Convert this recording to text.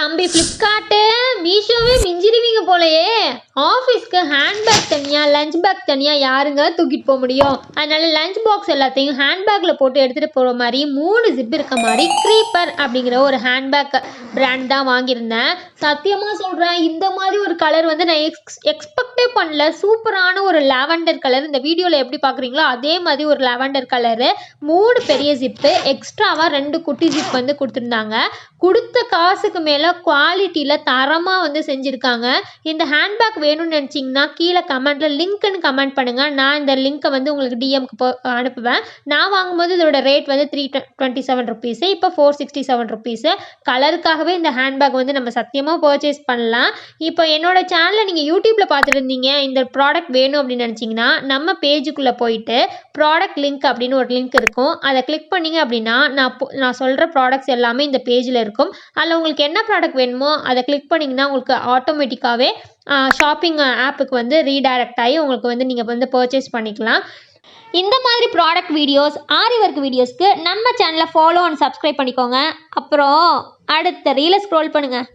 தம்பி ஃப்ளிப்கார்ட்டு மீஷோவே மிஞ்சிடுவீங்க போலயே. ஆஃபீஸ்க்கு ஹேண்ட்பேக் தனியாக லஞ்ச் பேக் தனியாக யாருங்க தூக்கிட்டு போக முடியும்? அதனால லஞ்ச் பாக்ஸ் எல்லாத்தையும் ஹேண்ட்பேக்கில் போட்டு எடுத்துகிட்டு போகிற மாதிரி மூணு ஜிப் இருக்க மாதிரி க்ரீப்பர் அப்படிங்கிற ஒரு ஹேண்ட்பேக் பிராண்ட் தான் வாங்கியிருந்தேன். சத்தியமாக சொல்கிறேன் இந்த மாதிரி ஒரு கலர் வந்து நான் எக்ஸ் எக்ஸ்பெக்டே பண்ணல. சூப்பரான ஒரு லாவெண்டர் கலர் இந்த வீடியோவில் எப்படி பார்க்குறீங்களோ அதே மாதிரி ஒரு லாவெண்டர் கலரு மூணு பெரிய ஜிப்பு எக்ஸ்ட்ராவாக ரெண்டு குட்டி ஜிப் வந்து கொடுத்துருந்தாங்க. கொடுத்த காசுக்கு மேலே குவாலிட்டியில் தரமாக வந்து செஞ்சுருக்காங்க. இந்த ஹேண்ட்பேக் வேணும்னு நினச்சிங்கன்னா கீழே கமெண்ட்டில் லிங்க்னு கமெண்ட் பண்ணுங்கள் நான் இந்த லிங்க்கை வந்து உங்களுக்கு டிஎம்க்கு போ அனுப்புவேன். நான் வாங்கும்போது இதோட ரேட் வந்து த்ரீ டுவெண்ட்டி செவன் ருபீஸு இப்போ ஃபோர் சிக்ஸ்டி செவன் ருபீஸு கலருக்காகவே இந்த ஹேண்ட்பேக் வந்து நம்ம சத்தியமாக பர்ச்சேஸ் பண்ணலாம். இப்போ என்னோட சேனலை நீங்கள் யூடியூப்பில் பார்த்துட்டு இருந்தீங்க. இந்த ப்ராடக்ட் வேணும் அப்படின்னு நினச்சிங்கன்னா நம்ம பேஜுக்குள்ளே போயிட்டு ப்ராடக்ட் லிங்க் அப்படின்னு ஒரு லிங்க் இருக்கும். அதை கிளிக் பண்ணீங்க அப்படின்னா நான் நான் சொல்கிற ப்ராடக்ட்ஸ் எல்லாமே இந்த பேஜில் இருக்கும். அதில் உங்களுக்கு என்ன ப்ராடக்ட் வேணுமோ அதை கிளிக் பண்ணிங்கன்னா உங்களுக்கு ஆட்டோமேட்டிக்காகவே ஷாப்பிங் ஆப்புக்கு வந்து ரீடைரக்ட் ஆகி உங்களுக்கு வந்து நீங்கள் வந்து பர்ச்சேஸ் பண்ணிக்கலாம். இந்த மாதிரி ப்ராடக்ட் வீடியோஸ் ஆரி ஒர்க் வீடியோஸ்க்கு நம்ம சேனலை ஃபாலோ அண்ட் சப்ஸ்கிரைப் பண்ணிக்கோங்க. அப்புறம் அடுத்த ரீலை ஸ்க்ரோல் பண்ணுங்கள்